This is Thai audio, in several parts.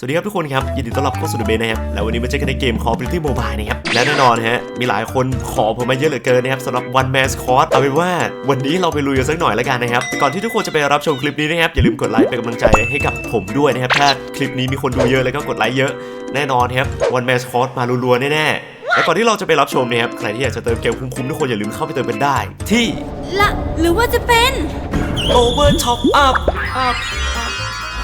สวัสดีครับทุกคนครับ ยินดีต้อนรับเข้าสู่เดอะเบนนะครับ แล้ววันนี้มาเจอกันในเกม Call of Duty Mobile นะครับ และแน่นอนฮะ มีหลายคนขอผมมาเยอะเหลือเกินนะครับสำหรับ One Man Squad เอาเป็นว่าวันนี้เราไปลุยกันสักหน่อยแล้วกันนะครับแต่ก่อนที่ทุกคนจะไปรับชมคลิปนี้นะครับ อย่าลืมกดไลค์เป็นกำลังใจให้กับผมด้วยนะครับ ถ้าคลิปนี้มีคนดูเยอะแล้วก็กดไลค์เยอะ แน่นอนครับ One Man Squad มารัวๆแน่ๆและก่อนที่เราจะไปรับชมนะครับ ใครที่อยากจะเติมเกมคุ้มๆทุกคนอย่าลืมเข้าไปเติมกันได้ ที่ละหรือว่าจะเป็น Over Top Up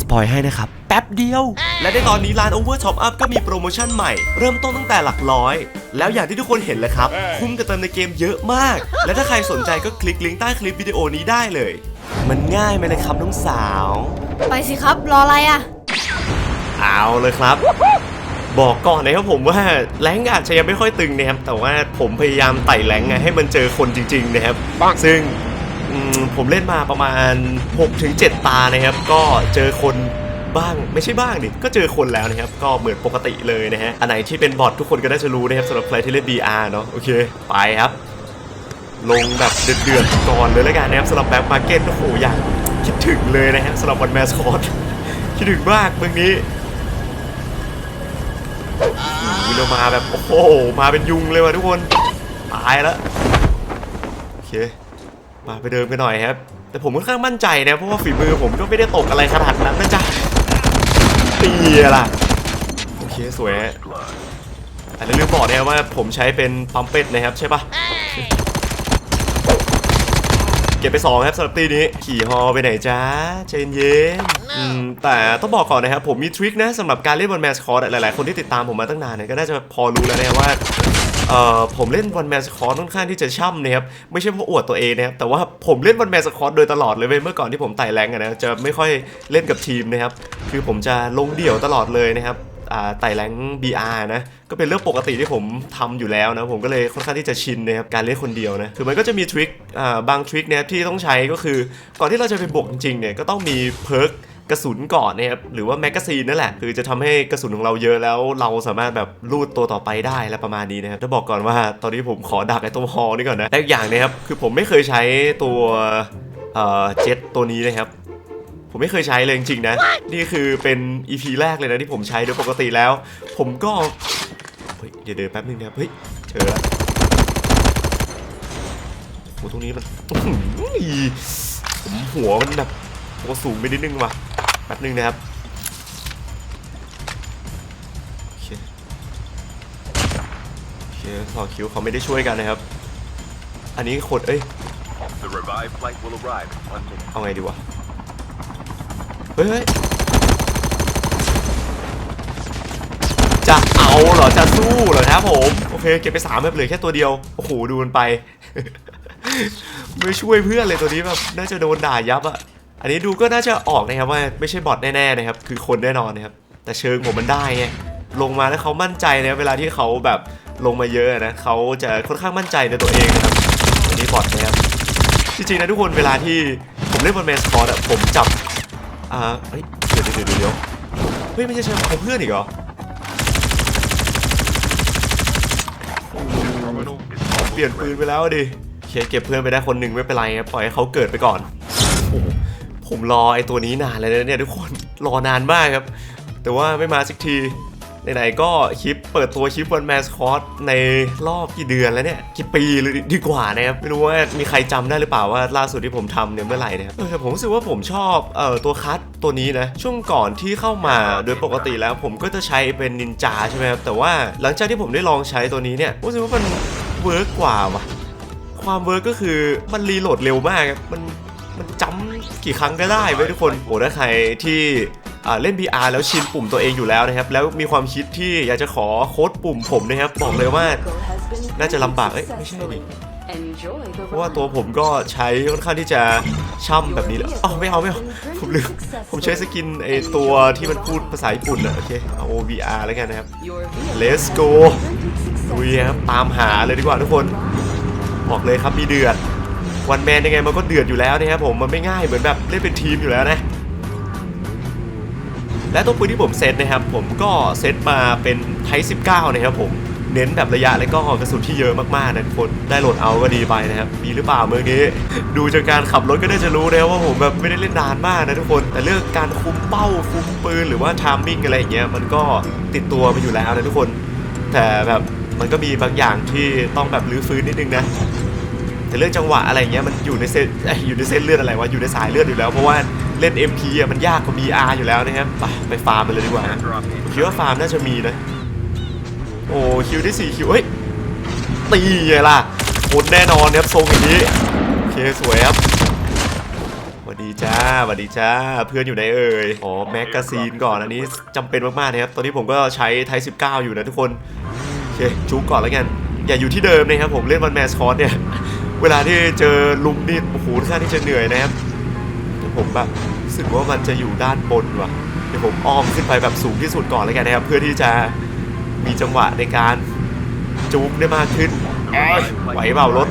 สปอยให้นะครับ แป๊บเดียว และในตอนนี้ร้าน Over Top Up ก็มีโปรโมชั่นใหม่ เริ่มต้นตั้งแต่หลักร้อย แล้วอย่างที่ทุกคนเห็นเลยครับ คุ้มกับเติมในเกมเยอะมาก และถ้าใครสนใจก็คลิกลิงก์ใต้คลิปวิดีโอนี้ได้เลย มันง่ายไหมเลยครับน้องสาว ไปสิครับรออะไรอะ เอาเลยครับ บอกก่อนนะครับผมว่าแรงค์อาจจะยังไม่ค่อยตึงนะครับแต่ว่าผมพยายามไต่แรงค์ไงให้มันเจอคนจริงๆนะครับซึ่งอืม ผมเล่นมาประมาณ 6-7 ตานะครับ ก็เจอคนบ้างไม่ใช่บ้างดิก็เจอคนแล้วนะครับ ก็เหมือนปกติเลยนะฮะ อันไหนที่เป็นบอททุกคนก็น่าจะรู้นะครับสำหรับใครที่เล่น BR เนาะโอเค ไปครับ ลงแบบเดือดๆก่อนเลยแล้วกันนะครับสำหรับแบ็คมาร์เก็ตโอ้โหอย่ากคิดถึงเลยนะฮะสำหรับวันแมสคอตคิดถึงมากเมื่อนี้วิเรามาแบบ โอ้โห มาเป็นยุงเลยว่ะทุกคน ตายแล้ว โอเค มาไปเดินกันหน่อยครับ แต่ผมค่อนข้างมั่นใจนะ เพราะว่าฝีมือผมก็ไม่ได้ตกอะไรขนาดนั้นนะจ๊ะตีล่ะ โอเคสวยฮะอันนี้ลืมบอกนะครับว่าผมใช้เป็นปั๊มเป็ดนะครับใช่ปะเก็บไปสองครับสำหรับตีนี้ ขี่ฮอไปไหนจ้าใจเย็นๆอืมแต่ต้องบอกก่อนนะครับ ผมมีทริคนะสำหรับการเล่นบนแมสคอร์หลายๆ คนที่ติดตามผมมาตั้งนานเนี่ยก็น่าจะพอรู้แล้วนะว่า เอ่อผมเล่นวันแมนสคอร์ค่อนข้างที่จะช่ำนะครับไม่ใช่เพราะอวดตัวเองนะครับแต่ว่าผมเล่นวันแมนสคอร์โดยตลอดเลยเว้ยเมื่อก่อนที่ผมไต่แรงอะนะจะไม่ค่อยเล่นกับทีมนะครับคือผมจะลงเดี่ยวตลอดเลยนะครับอ่าไต่แรง BR นะ ก็เป็นเรื่องปกติที่ผมทำอยู่แล้วนะ ผมก็เลยค่อนข้างที่จะชินนะครับ การเล่นคนเดียวนะ คือมันก็จะมีทริคอ่าบางทริคนะครับที่ต้องใช้ก็คือ ก่อนที่เราจะไปบวกจริงๆเนี่ย ก็ต้องมีเพิร์ก กระสุนก่อนนะครับหรือว่าแมกกาซีนนั่นแหละ คือจะทำให้กระสุนของเราเยอะแล้วเราสามารถแบบลูดตัวต่อไปได้และประมาณนี้นะครับจะบอกก่อนว่าตอนนี้ผมขอดักไอ้ตัวฮอนี่ก่อนนะและอย่างนะครับคือผมไม่เคยใช้ตัวเอ่อเจ็ตตัวนี้นะครับผมไม่เคยใช้เลยจริงๆนะ นี่คือเป็น EP แรกเลยนะที่ผมใช้โดยปกติแล้ว ผมก็ เฮ้ย เดี๋ยวเดินแป๊บนึงนะครับเฮ้ย เจอแล้วโอ้โหตรงนี้มันผมหัวมันแบบตัวสูงไปนิดนึงว่ะ แป๊บนึงนะครับโอเคโอเคต่อคิวเขาไม่ได้ช่วยกันนะครับ อันนี้ขดเอ้ย The revived flight will arrive in one minute. เอาไงดีวะ เฮ้ยเฮ้ยจะเอาเหรอ จะสู้เหรอครับผม โอเคเก็บไปสามแบบเหลือแค่ตัวเดียว โอ้โห ดูมันไป ไม่ช่วยเพื่อนเลยตัวนี้แบบ น่าจะโดนด่ายับอะ อันนี้ดูก็น่าจะออกนะครับว่าไม่ใช่บอทแน่ๆนะครับคือคนแน่นอนนะครับแต่เชิงผมมันได้ไงลงมาแล้วเขามั่นใจนะเวลาที่เขาแบบลงมาเยอะนะเขาจะค่อนข้างมั่นใจในตัวเองนะครับอันนี้บอทนะครับจริงๆนะทุกคนเวลาที่ผมเล่นบนแมสปอร์ตอะผมจับอ่าเฮ้ยเดี๋ยวเดี๋ยวเดี๋ยวเฮ้ยไม่ใช่ใช่ของเพื่อนอีกเหรอเปลี่ยนปืนไปแล้วดิเคเก็บเพื่อนไปได้คนหนึ่งไม่เป็นไรครับปล่อยให้เขาเกิดไปก่อน ผมรอไอ้ตัวนี้นานเลยนะเนี่ยทุกคนรอนานมากครับ แต่ว่าไม่มาสักทีไหนๆก็คลิปเปิดตัวคลิปวันแมสคอตในรอบกี่เดือนแล้วเนี่ยกี่ปีเลยดีกว่านะครับไม่รู้ว่ามีใครจำได้หรือเปล่าว่าล่าสุดที่ผมทำเนี่ยเมื่อไหร่นะครับแต่ผมรู้สึกว่าผมชอบเอ่อตัวคัสตัวนี้นะช่วงก่อนที่เข้ามาโดยปกติแล้วผมก็จะใช้เป็นนินจาใช่ไหมครับแต่ว่าหลังจากที่ผมได้ลองใช้ตัวนี้เนี่ยรู้สึกว่ามันเวิร์กกว่าว่ะความเวิร์กก็คือมันรีโหลดเร็วมากครับมันมันจำ กี่ครั้งก็ได้เว้ยทุกคนโอ้ถ้าใครที่เล่น VR แล้วชินปุ่มตัวเองอยู่แล้วนะครับ แล้วมีความคิดที่อยากจะขอโค้ดปุ่มผมนะครับ บอกเลยว่าน่าจะลำบากเอ้ยไม่ใช่ดิเพราะว่าตัวผมก็ใช้ค่อนข้างที่จะช่ำแบบนี้แหละอ๋อไม่เอาไม่เอาผมลืมผมใช้สกินไอตัวที่มันพูดภาษาญี่ปุ่นอะโอเคเอา VR แล้วกันนะครับ let's go ลุยครับตามหาเลยดีกว่าทุกคน บอกเลยครับมีเดือด วันแมนยังไงมันก็เดือดอยู่แล้วนะครับผมมันไม่ง่ายเหมือนแบบเล่นเป็นทีมอยู่แล้วนะและตัวปืนที่ผมเซตนะครับผมก็เซตมาเป็นไท19 นะครับผมเน้นแบบระยะและก็กระสุนที่เยอะมากๆนะทุกคนได้โหลดเอาก็ดีไปนะครับมีหรือเปล่าเมื่อกี้ ดูจากการขับรถก็ได้จะรู้แล้วว่าผมแบบไม่ได้เล่นนานมากนะทุกคน แต่เรื่องการคุมเป้าคุมปืนหรือว่าทามมิ่งอะไรอย่างเงี้ยมันก็ติดตัวมาอยู่แล้วนะทุกคน แต่แบบมันก็มีบางอย่างที่ต้องแบบรื้อฟื้นนิดนึงนะ แต่เรื่องจังหวะอะไรเงี้ยมันอยู่ในเส้นอยู่ในเส้นเลือดอะไรวะอยู่ในสายเลือดอยู่แล้วเพราะว่าเล่น MP อะมันยากกว่า BR อยู่แล้วนะครับไปไปฟาร์มมันเลยดีกว่าคิดว่าฟาร์มน่าจะมีนะโอ้คิวได้4คิวเฮ้ยตีไงล่ะคนแน่นอนครับทรงอย่างนี้โอเคสวยครับสวัสดีจ้าสวัสดีจ้า เพื่อนอยู่ไหนเอ่ยอ๋อแมกกาซีนก่อนอันนี้จำเป็นมากๆนะครับ ตอนนี้ผมก็ใช้ไทย19 อยู่นะทุกคน โอเคจุกก่อนแล้วกัน อย่าอยู่ที่เดิมนะครับผมเล่นวันแมสคอตเนี่ย เวลาที่เจอลุมนี่โอ้โหค่อนข้างที่จะเหนื่อยนะครับแต่ผมแบบรู้สึกว่ามันจะอยู่ด้านบนว่ะเดี๋ยวผมอ้อมขึ้นไปแบบสูงที่สุดก่อนแล้วกันนะครับ เพื่อที่จะมีจังหวะในการจุ๊กได้มากขึ้นไหวเปล่ารถ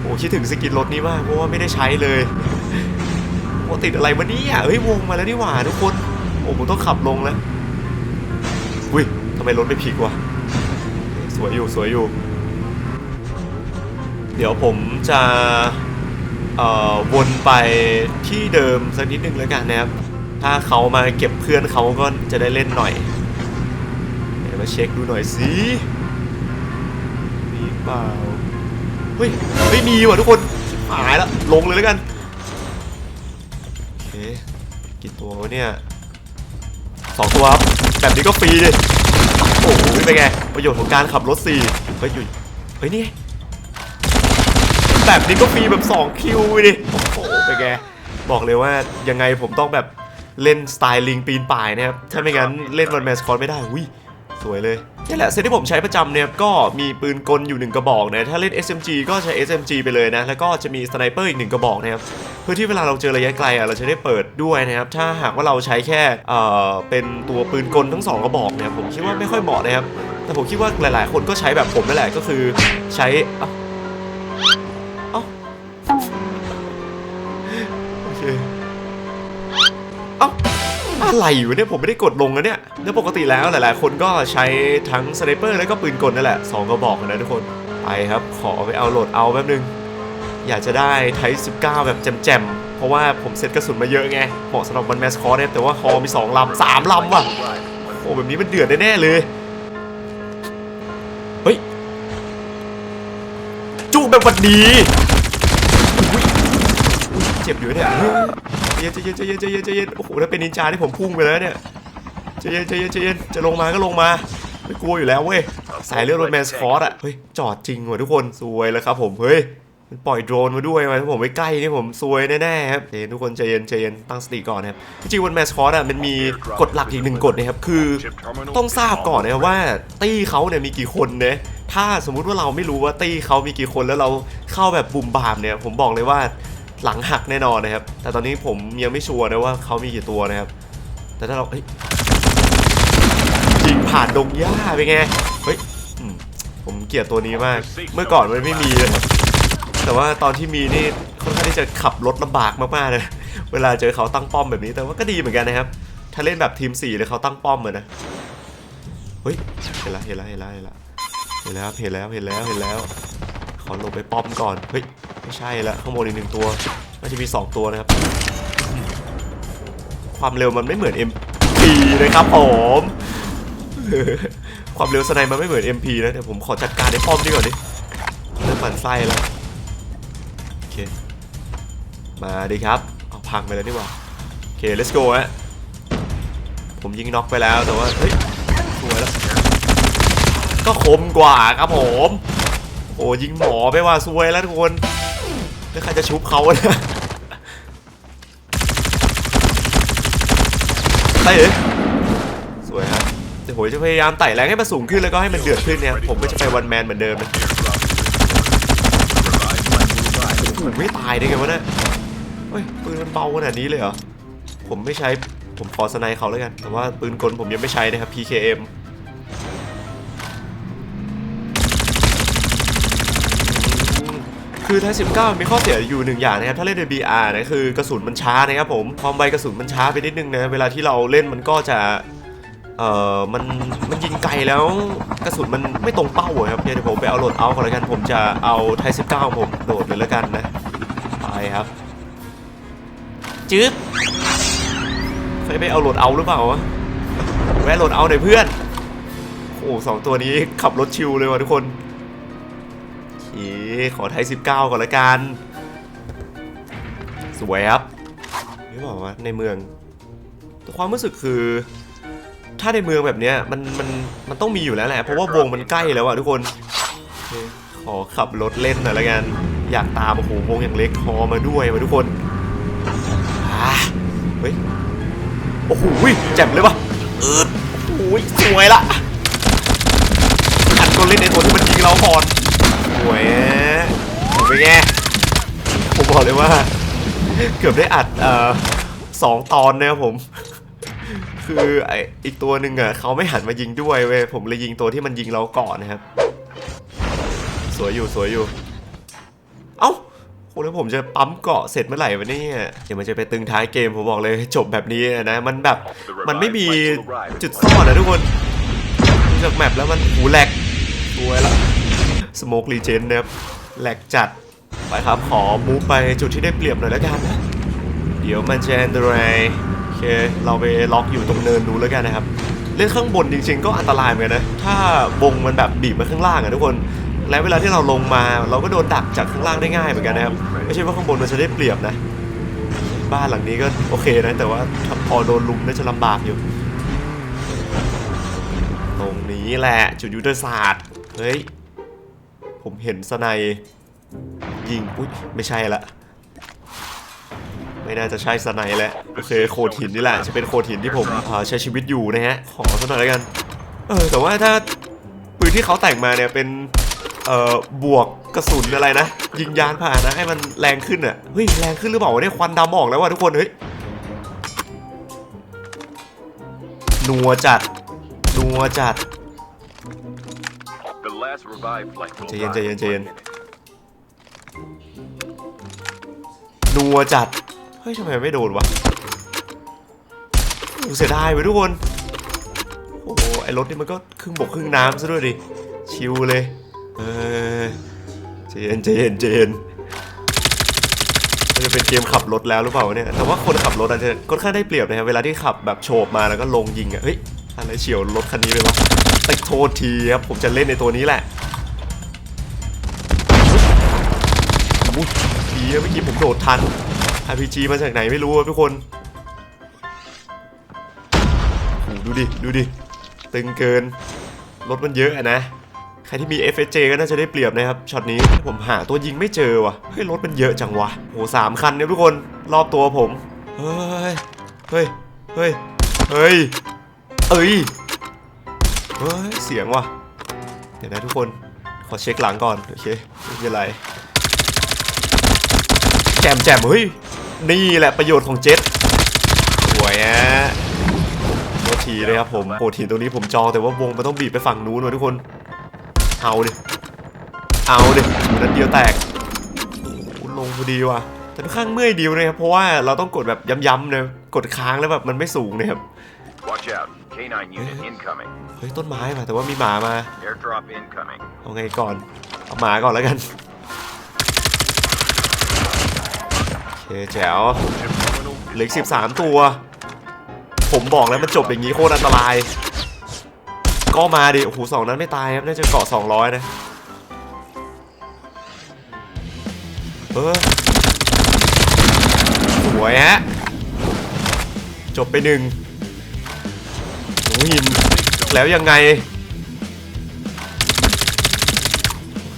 โอ้คิดถึงสกินรถนี้มากเพราะว่าไม่ได้ใช้เลยโอ้ติดอะไรมาเนี่ยเฮ้ยวงมาแล้วนี่หว่าทุกคนโอ้ผมต้องขับลงแล้วอุ้ยทำไมรถไม่พลิกวะสวยอยู่สวยอยู่ เดี๋ยวผมจะวนไปที่เดิมสักนิดนึงแล้วกันนะครับ ถ้าเขามาเก็บเพื่อนเขาก็จะได้เล่นหน่อยเดี๋ยวมาเช็คดูหน่อยสิมีเปล่าเฮ้ยไม่มีว่ะทุกคนหายแล้วลงเลยแล้วกันโอเคกี่ตัววะเนี่ยสองตัวครับแบบนี้ก็ฟรีดิโอ้โหเป็นไงประโยชน์ของการขับรถสี่เฮ้ยอยู่เฮ้ยนี่ แบบนี้ก็ฟรีแบบ 2 คิวดิโอ้โหเป็นไงบอกเลยว่ายังไงผมต้องแบบเล่นสไตล์ลิงปีนป่ายนะครับถ้าไม่งั้นเล่นวันแมสคอตไม่ได้อุ้ยสวยเลยนี่แหละเซตที่ผมใช้ประจำเนี่ยก็มีปืนกลอยู่หนึ่งกระบอกนะถ้าเล่น SMG ก็ใช้ SMG ไปเลยนะ แล้วก็จะมีสไนเปอร์อีกหนึ่งกระบอกนะครับเพื่อที่เวลาเราเจอระยะไกลอะเราจะได้เปิดด้วยนะครับถ้าหากว่าเราใช้แค่เอ่อเป็นตัวปืนกลทั้งสองกระบอกเนี่ยผมคิดว่าไม่ค่อยเหมาะนะครับแต่ผมคิดว่าหลาย ๆ คนก็ใช้แบบผมนั่นแหละก็คือใช้ เอ้าอะไรอยู่เนี่ยผมไม่ได้กดลงนะเนี่ยแล้วปกติแล้วหลายๆ คนก็ใช้ทั้งสไนเปอร์แล้วก็ปืนกลนั่นแหละสองกระบอกนะทุกคนไปครับ ขอไปเอาโหลดเอาแป๊บนึง อยากจะได้ไท19 แบบแจ่มๆ เพราะว่าผมเซ็ตกระสุนมาเยอะไงเหมาะสำหรับมันแมสคอร์เนี่ยแต่ว่าคอมี 2 ลำ 3 ลำว่ะ โอ้แบบนี้มันเดือดแน่ๆเลย เฮ้ย จูบแบบวัดดีอุ๊ยเจ็บอยู่เนี่ย เยใจเย็นใจเย็นใจเย็นใจเย็นใจเย็นโอ้โหถ้าเป็นนินจาที่ผมพุ่งไปแล้วเนี่ยใจเย็นใจเย็นใจเย็นจะลงมาก็ลงมาไม่กลัวอยู่แล้วเว้ยสายเลือดรถแมนสคอร์ตอะเฮ้ยจอดจริงว่ะทุกคนสวยแล้วครับผมเฮ้ยมันปล่อยโดรนมาด้วยมาถ้าผมไปใกล้นี่ผมซวยแน่ๆครับเฮ้ยทุกคนใจเย็นใจเย็นตั้งสติก่อนนะครับจริงๆวันแมสคอร์ตอะมันมีกฎหลักอีกหนึ่งกฎนะครับคือ ต้องทราบก่อนนะครับว่าตี้เขาเนี่ยมีกี่คนเนี่ยถ้าสมมุติว่าเราไม่รู้ว่าตี้เขามีกี่คนแล้วเราเข้าแบบบุมบามเนี่ยผมบอกเลยว่า หลังหักแน่นอนนะครับ แต่ตอนนี้ผมยังไม่ชัวร์นะว่าเขามีกี่ตัวนะครับ แต่ถ้าเราเฮ้ยยิงผ่านดงหญ้าไปไง เฮ้ยผมเกลียดตัวนี้มาก เมื่อก่อนมันไม่มีนะครับแต่ว่าตอนที่มีนี่ค่อนข้างที่จะขับรถลำบากมากๆเลย เวลาเจอเขาตั้งป้อมแบบนี้ แต่ว่าก็ดีเหมือนกันนะครับ ถ้าเล่นแบบทีม4เลยเขาตั้งป้อมเลยนะ เฮ้ย เห็นแล้วเห็นแล้วเห็นแล้วเห็นแล้วเห็นแล้วเห็นแล้วเห็นแล้วเห็นแล้ว ขอลงไปป้อมก่อน เฮ้ย ไม่ใช่ละข้างบนอีกหนึ่งตัวน่าจะมี 2 ตัวนะครับ ความเร็วมันไม่เหมือน MP นะครับผม ความเร็วสไนมันไม่เหมือน MP นะเดี๋ยวผมขอจัดการในป้อมนี่ก่อนดิเริ่มปั่นไส้แล้ว โอเค มาดีครับ เอาพังไปแล้วนี่หว่า โอเค let's go ฮะผมยิงน็อกไปแล้วแต่ว่า เฮ้ยสวยแล้ว ก็คมกว่าครับผม โอ้ยิงหมอไปว่าซวยแล้วทุกคนแล้วใครจะชุบเขาเนี่ยไต่เอ๋สวยครับเดี๋ยวผมจะพยายามไต่แรงให้มันสูงขึ้นแล้วก็ให้มันเดือดขึ้นเนี่ยผมก็จะไปวันแมนเหมือนเดิมนะโอ้โหไม่ตายได้ไงวะเนี่ยเฮ้ยปืนมันเบาขนาดนี้เลยเหรอผมไม่ใช้ผมขอสไนเขาแล้วกัน แต่ว่าปืนกลผมยังไม่ใช้นะครับ PKM คือไทย19มีข้อเสียอยู่หนึ่งอย่างนะครับถ้าเล่นใน BR นะคือกระสุนมันช้านะครับผมความไวกระสุนมันช้าไปนิดนึงนะเวลาที่เราเล่นมันก็จะเอ่อมันมันยิงไกลแล้วกระสุนมันไม่ตรงเป้าอครับเดี๋ยวผมไปเอาโหลดเอาก่อนแล้วกันผมจะเอาไทย19ผมโหลดเลยแล้วกันนะไปครับจื๊บเคยไปเอาโหลดเอาหรือเปล่าวะแวะโหลดเอาหน่อยเพื่อนโอ้สองตัวนี้ขับรถชิวเลยว่ะทุกคน อเคขอไทย19 ก่อนละกัน สวยครับนี่บอกว่าในเมือง แต่ความรู้สึกคือ ถ้าในเมืองแบบเนี้ยมันมันมันต้องมีอยู่แล้วแหละ เพราะว่าวงมันใกล้แล้วอะทุกคน ขอขับรถเล่นหน่อยละกัน อยากตามโอ้โหวงอย่างเล็กฮอมาด้วยว่ะทุกคนอ่าเฮ้ย โอ้โหแจ่มเลยวะเออโอ้โหสวยละอัดก็เล่นในตัวที่มันยิงเราก่อน วยผมเป็นไงผมบอกเลยว่า เกือบได้อัดเอ่อสองตอนนะครับผม คือไออีกตัวหนึ่งอะเขาไม่หันมายิงด้วยเว้ยผมเลยยิงตัวที่มันยิงเราก่อนนะครับ สวยอยู่สวยอยู่ เอ้าโหแล้วผมจะปั๊มเกาะเสร็จเมื่อไหร่วะเนี่ย เดี๋ยวมันจะไปตึงท้ายเกมผมบอกเลยจบแบบนี้นะ มันแบบมันไม่มีจุดซ่อนนะทุกคนจากแมปแล้วมันหูแหลกสวยละ สโมกรีเจนนะครับแหลกจัดไปครับขอมูฟไปจุดที่ได้เปรียบหน่อยแล้วกันเดี๋ยวมันจะอันตรายโอเคเราไปล็อกอยู่ตรงเนินนู้นแล้วกันนะครับเล่นข้างบนจริงๆ ก็อันตรายเหมือนกันนะถ้าวงมันแบบบีบมาข้างล่างอะทุกคนและเวลาที่เราลงมาเราก็โดนดักจากข้างล่างได้ง่ายเหมือนกันนะครับไม่ใช่ว่าข้างบนมันจะได้เปรียบนะ บ้านหลังนี้ก็โอเคนะแต่ว่าถ้าพอโดนลุมน่าจะลำบากอยู่ ตรงนี้แหละจุดยุทธศาสตร์เฮ้ย ผมเห็นสไนยยิงอุ้ยไม่ใช่ละ ไม่น่าจะใช่สไนยแล้วโอเคโขดหินนี่แหละ จะเป็นโขดหินที่ผมใช้ชีวิตอยู่นะฮะ ขอสักหน่อยแล้วกัน เออแต่ว่าถ้าปืนที่เขาแต่งมาเนี่ยเป็นเอ่อบวกกระสุนอะไรนะ ยิงยานผ่านนะให้มันแรงขึ้นอะเฮ้ยแรงขึ้นหรือเปล่าวะเนี่ยควันดำออกแล้วว่ะทุกคนเฮ้ยนัวจัดนัวจัด ใจเย็น arrive ใจเย็น in ใจเย็น one minute. นัวจัด เฮ้ยทำไมไม่โดนวะโอ้เสียดายไปทุกคน โอ้โห ไอรถนี่มันก็ครึ่งบกครึ่งน้ำซะด้วยดิ ชิวเลย เออใจเย็นใจเย็นใจเย็นมันจะเป็นเกมขับรถแล้วหรือเปล่าเนี่ย แต่ว่าคนขับรถอาจจะค่อนข้างได้เปรียบนะครับ เวลาที่ขับแบบโฉบมาแล้วก็ลงยิงอะเฮ้ย อะไรเฉียวรถคันนี้ไปวะติโทษทีครับ ผมจะเล่นในตัวนี้แหละอุ๊ยดีเมื่อกี้ผมโดดทัน RPG มาจากไหนไม่รู้อะทุกคนดูดิ ดูดิ ตึงเกิน รถมันเยอะอะนะ ใครที่มี FSJ ก็น่าจะได้เปรียบนะครับ ช็อตนี้ผมหาตัวยิงไม่เจอว่ะ เฮ้ย รถมันเยอะจังวะโหสามคันเนี่ยทุกคน รอบตัวผม เฮ้ย เฮ้ย เฮ้ย เฮ้ย เอ้ยเฮ้ย เสียงว่ะ เดี๋ยวนะทุกคน ขอเช็คหลังก่อน โอเค ไม่เป็นไร แจมแจมเฮ้ย นี่แหละประโยชน์ของเจ็ตสวยอะโทษทีเลยครับผมโหทีตรงนี้ผมจองแต่ว่าวงมันต้องบีบไปฝั่งนู้นว่ะทุกคน เอาดิ เอาดินัดเดียวแตกลงพอดีว่ะแต่ค่อนข้างเมื่อยดีนะครับเพราะว่าเราต้องกดแบบย้ำๆเนะกดค้างแล้วแบบมันไม่สูงนะครับ Watch out. K9 unit incoming. เฮ้ยต้นไม้มาแต่ว่ามีหมามา Airdrop incoming. เอาไงก่อน เอาหมาก่อนแล้วกัน โอเคแจ๋ว Chip terminal is เหลืออีก almost 13 ตัว ผมบอกแล้วมันจบอย่างนี้โคตรอันตราย ก็มาดิ โอ้โหสองนั้นไม่ตายครับ น่าจะเกาะ 200 นะ เออ สวยฮะ จบไปหนึ่งโอ้ หินแล้วยังไง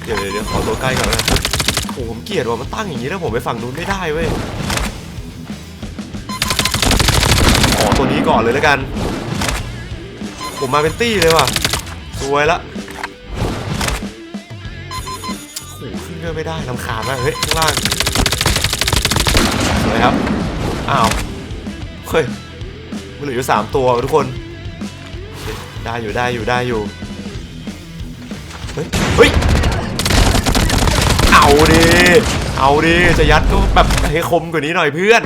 เดี๋ยวเดี๋ยวขอตัวใกล้ก่อนนะโอ้โหผมเกลียดว่ะมันตั้งอย่างนี้แล้วผมไปฝั่งนู้นไม่ได้เว้ยขอตัวนี้ก่อนเลยแล้วกัน ผมมาเป็นตี้เลยว่ะสวยละโอ้ขึ้นก็ไม่ได้ลำคาญมากเฮ้ยข้างล่างสวยครับ อ้าว เฮ้ยมันเหลืออยู่สามตัวทุกคน ได้อยู่ได้อยู่ได้อยู่ เฮ้ย เฮ้ย เอาดิ เอาดิ จะยัดก็แบบให้คมกว่านี้หน่อยเพื่อน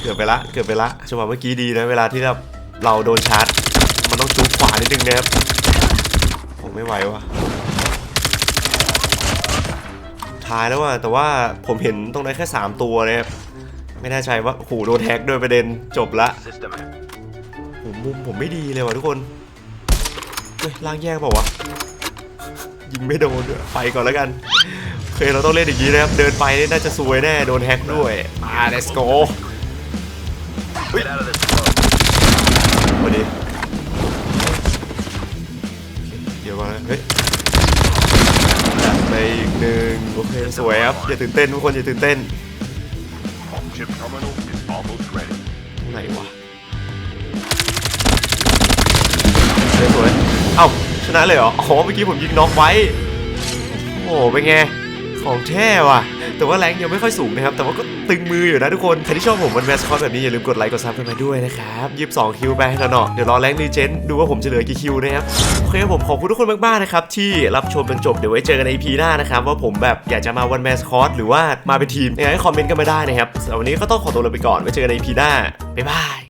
เกือบไปละ เกือบไปละจังหวะเมื่อกี้ดีนะเวลาที่เราเราโดนชาร์จ มันต้องจุกขวานิดนึงนะครับผมไม่ไหววะท้ายแล้วว่ะแต่ว่าผมเห็นตรงนั้นแค่ 3 ตัวนะครับไม่แน่ใจว่าโอ้โหโดนแฮกโดยประเด็นจบละผมมุมผมไม่ดีเลยว่ะทุกคน ฮ้ยล่างแยกเปล่าวะยิงไม่โดนด้วยไปก่อนแล้วกันโอเคเราต้องเล่นอย่างนี้นะครับ เดินไปนี่น่าจะซวยแน่ โดนแฮกด้วยมา let's go Get out of this flow. พอดีเดี๋ยวก่อนนะเฮ้ยไปอีกหนึ่งโอเคสวยครับ อย่าตื่นเต้นทุกคนอย่าตื่นเต้น Chip terminal is almost ready. ตรงไหนวะสวยสวย เอ้าชนะเลยเหรอโอ๋อเมื่อกี้ผมยิงน็อกไว้ โอ้โหเป็นไง ของแท้ว่ะ แต่ว่าแรงยังไม่ค่อยสูงนะครับ แต่ว่าก็ตึงมืออยู่นะทุกคน ใครที่ชอบผมวันแมสคอตแบบนี้อย่าลืมกดไลค์กดซับกันมาด้วยนะครับยีิบสองคิวไปแล้วเนาะเดี๋ยวรอแรงรีเจนดูว่าผมจะเหลือกี่คิวนะครับ โอเคผมขอบคุณทุกคนมากๆนะครับที่รับชมจนจบ เดี๋ยวไว้เจอกันใน EP หน้านะครับว่าผมแบบอยากจะมาวันแมสคอตหรือว่ามาเป็นทีมยังไงก็คอมเมนต์กันมาได้นะครับสำหรับวันนี้ก็ต้องขอตัวลาไปก่อนไว้เจอกันใน EP หน้าบ๊ายบาย